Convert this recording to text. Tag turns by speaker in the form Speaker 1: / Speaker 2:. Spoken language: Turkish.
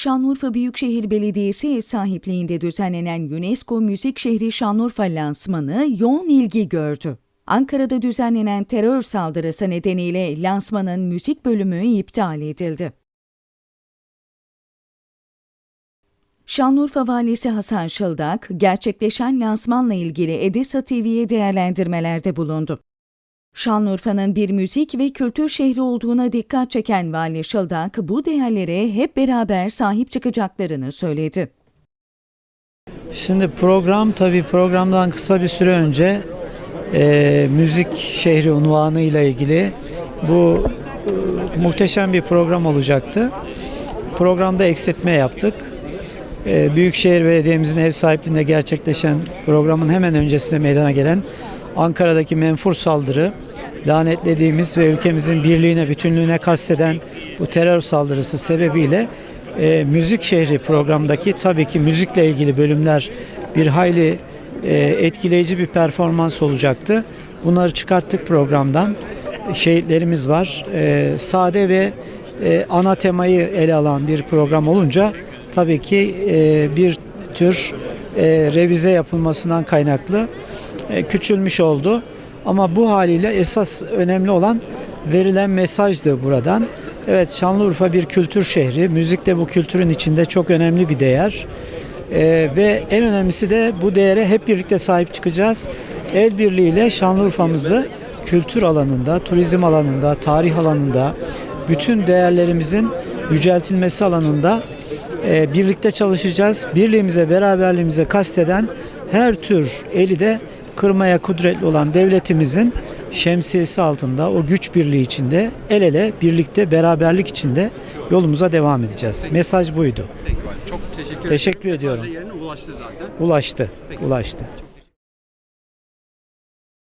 Speaker 1: Şanlıurfa Büyükşehir Belediyesi ev sahipliğinde düzenlenen UNESCO Müzik Şehri Şanlıurfa lansmanı yoğun ilgi gördü. Ankara'da düzenlenen terör saldırısı nedeniyle lansmanın müzik bölümü iptal edildi. Şanlıurfa Valisi Hasan Şıldak, gerçekleşen lansmanla ilgili Edesa TV'ye değerlendirmelerde bulundu. Şanlıurfa'nın bir müzik ve kültür şehri olduğuna dikkat çeken Vali Şıldak, bu değerlere hep beraber sahip çıkacaklarını söyledi.
Speaker 2: Şimdi program tabii programdan kısa bir süre önce e, müzik şehri unvanı ile ilgili bu e, muhteşem bir program olacaktı. Programda eksiltme yaptık. E, Büyükşehir Belediye'mizin ev sahipliğinde gerçekleşen programın hemen öncesinde meydana gelen Ankara'daki menfur saldırı lanetlediğimiz ve ülkemizin birliğine, bütünlüğüne kasteden bu terör saldırısı sebebiyle e, Müzik Şehri programdaki tabii ki müzikle ilgili bölümler bir hayli e, etkileyici bir performans olacaktı. Bunları çıkarttık programdan. Şehitlerimiz var. E, sade ve e, ana temayı ele alan bir program olunca tabii ki e, bir tür e, revize yapılmasından kaynaklı küçülmüş oldu. Ama bu haliyle esas önemli olan verilen mesajdı buradan. Evet Şanlıurfa bir kültür şehri. Müzik de bu kültürün içinde çok önemli bir değer. Ee, ve en önemlisi de bu değere hep birlikte sahip çıkacağız. El birliğiyle Şanlıurfa'mızı kültür alanında, turizm alanında, tarih alanında, bütün değerlerimizin yüceltilmesi alanında e, birlikte çalışacağız. Birliğimize, beraberliğimize kasteden her tür eli de kırmaya kudretli olan devletimizin şemsiyesi altında o güç birliği içinde el ele birlikte beraberlik içinde yolumuza devam edeceğiz. Mesaj buydu.
Speaker 3: Peki. Çok teşekkür.
Speaker 2: Teşekkür ediyorum.
Speaker 3: Mesaj da yerine ulaştı zaten.
Speaker 2: Ulaştı.
Speaker 3: Peki.
Speaker 2: Ulaştı.